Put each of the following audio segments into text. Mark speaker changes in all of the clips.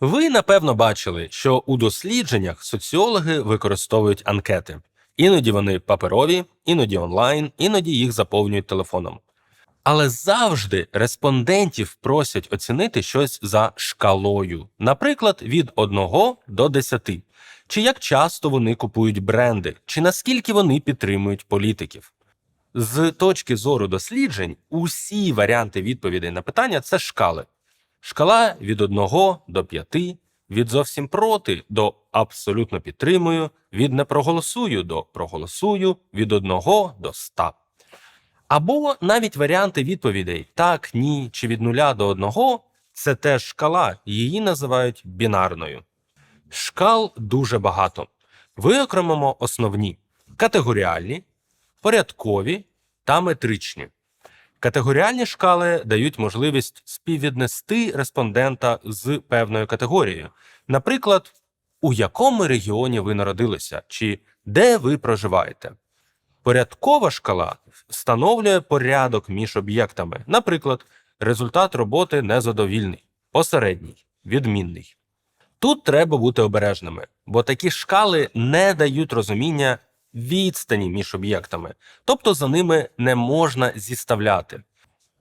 Speaker 1: Ви напевно бачили, що у дослідженнях соціологи використовують анкети. Іноді вони паперові, іноді онлайн, іноді їх заповнюють телефоном. Але завжди респондентів просять оцінити щось за шкалою, наприклад, від 1 до 10. Чи як часто вони купують бренди, чи наскільки вони підтримують політиків. З точки зору досліджень, усі варіанти відповідей на питання це шкали. Шкала від 1 до 5, від зовсім проти до абсолютно підтримую, від не проголосую до проголосую, від 1 до 100. Або навіть варіанти відповідей так, ні чи від 0 до 1 це теж шкала, її називають бінарною. Шкал дуже багато. Виокремимо основні категоріальні, порядкові та метричні. Категоріальні шкали дають можливість співвіднести респондента з певною категорією. Наприклад, у якому регіоні ви народилися, чи де ви проживаєте. Порядкова шкала встановлює порядок між об'єктами. Наприклад, результат роботи незадовільний, посередній, відмінний. Тут треба бути обережними, бо такі шкали не дають розуміння відстані між об'єктами, тобто за ними не можна зіставляти.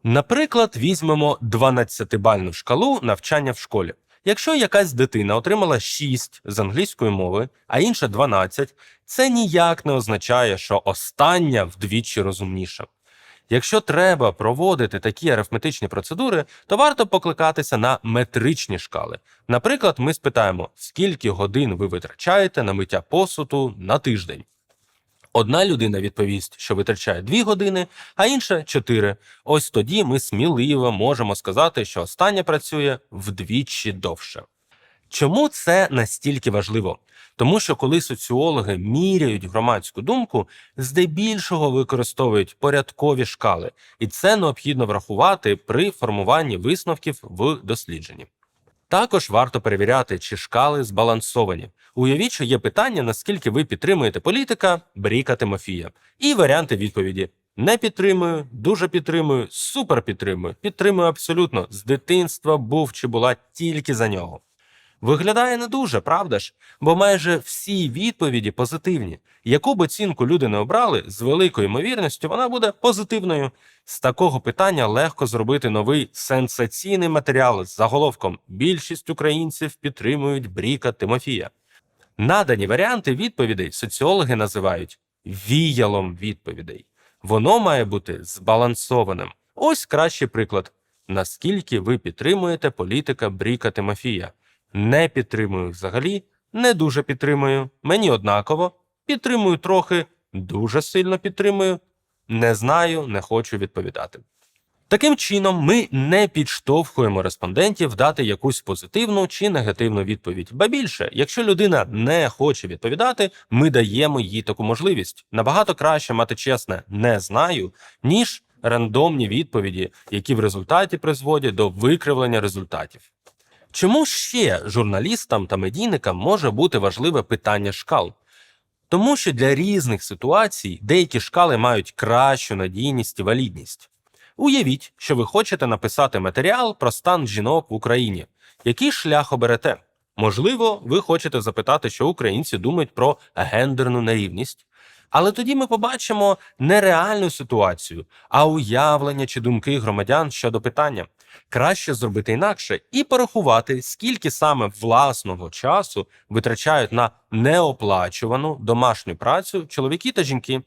Speaker 1: Наприклад, візьмемо 12-бальну шкалу навчання в школі. Якщо якась дитина отримала 6 з англійської мови, а інша 12, це ніяк не означає, що остання вдвічі розумніша. Якщо треба проводити такі арифметичні процедури, то варто покликатися на метричні шкали. Наприклад, ми спитаємо, скільки годин ви витрачаєте на миття посуду на тиждень. Одна людина відповість, що витрачає 2 години, а інша 4. Ось тоді ми сміливо можемо сказати, що остання працює вдвічі довше. Чому це настільки важливо? Тому що коли соціологи міряють громадську думку, здебільшого використовують порядкові шкали, і це необхідно врахувати при формуванні висновків в дослідженні. Також варто перевіряти, чи шкали збалансовані. Уявіть, що є питання, наскільки ви підтримуєте політика Бріка Тимофія, і варіанти відповіді: не підтримую, дуже підтримую, супер підтримую, підтримую абсолютно. З дитинства був чи була тільки за нього. Виглядає не дуже, правда ж? Бо майже всі відповіді позитивні. Яку б оцінку люди не обрали, з великою ймовірністю вона буде позитивною. З такого питання легко зробити новий сенсаційний матеріал з заголовком Більшість українців підтримують Бріка Тимофія. Надані варіанти відповідей соціологи називають віялом відповідей. Воно має бути збалансованим. Ось кращий приклад. Наскільки ви підтримуєте політика Бріка Тимофія? Не підтримую взагалі, не дуже підтримую, мені однаково, підтримую трохи, дуже сильно підтримую, не знаю, не хочу відповідати. Таким чином, ми не підштовхуємо респондентів дати якусь позитивну чи негативну відповідь. Ба більше, якщо людина не хоче відповідати, ми даємо їй таку можливість. Набагато краще мати чесне не знаю, ніж рандомні відповіді, які в результаті призводять до викривлення результатів. Чому ще журналістам та медійникам може бути важливе питання шкал? Тому що для різних ситуацій деякі шкали мають кращу надійність і валідність. Уявіть, що ви хочете написати матеріал про стан жінок в Україні. Який шлях оберете? Можливо, ви хочете запитати, що українці думають про гендерну нерівність. Але тоді ми побачимо не реальну ситуацію, а уявлення чи думки громадян щодо питання. Краще зробити інакше і порахувати, скільки саме власного часу витрачають на неоплачувану домашню працю чоловіки та жінки.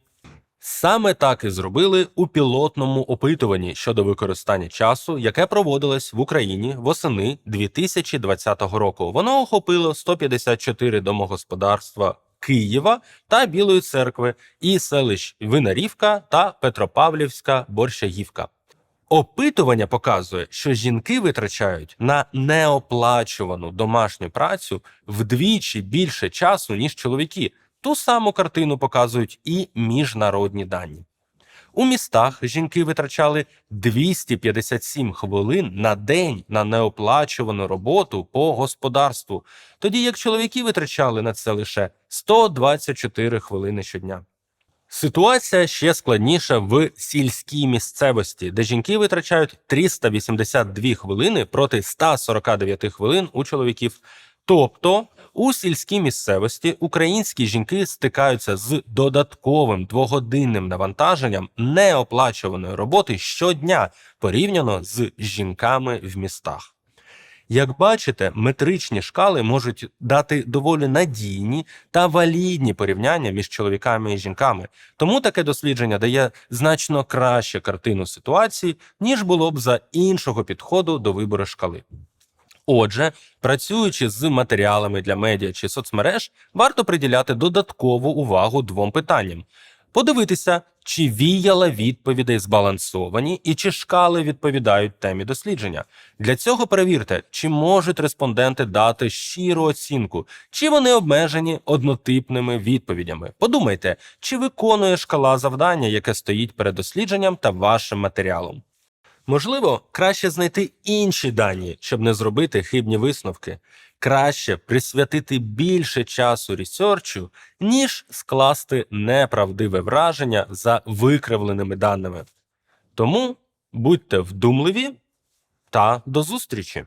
Speaker 1: Саме так і зробили у пілотному опитуванні щодо використання часу, яке проводилось в Україні восени 2020 року. Воно охопило 154 домогосподарства Києва та Білої церкви і селищ Винарівка та Петропавлівська Борщагівка. Опитування показує, що жінки витрачають на неоплачувану домашню працю вдвічі більше часу, ніж чоловіки. Ту саму картину показують і міжнародні дані. У містах жінки витрачали 257 хвилин на день на неоплачувану роботу по господарству, тоді як чоловіки витрачали на це лише 124 хвилини щодня. Ситуація ще складніша в сільській місцевості, де жінки витрачають 382 хвилини проти 149 хвилин у чоловіків. Тобто у сільській місцевості українські жінки стикаються з додатковим двогодинним навантаженням неоплачуваної роботи щодня порівняно з жінками в містах. Як бачите, метричні шкали можуть дати доволі надійні та валідні порівняння між чоловіками і жінками. Тому таке дослідження дає значно кращу картину ситуації, ніж було б за іншого підходу до вибору шкали. Отже, працюючи з матеріалами для медіа чи соцмереж, варто приділяти додаткову увагу двом питанням: подивитися, чи віяла відповідей збалансовані і чи шкали відповідають темі дослідження. Для цього перевірте, чи можуть респонденти дати щиру оцінку, чи вони обмежені однотипними відповідями. Подумайте, чи виконує шкала завдання, яке стоїть перед дослідженням та вашим матеріалом. Можливо, краще знайти інші дані, щоб не зробити хибні висновки. Краще присвятити більше часу ресерчу, ніж скласти неправдиве враження за викривленими даними. Тому будьте вдумливі та до зустрічі!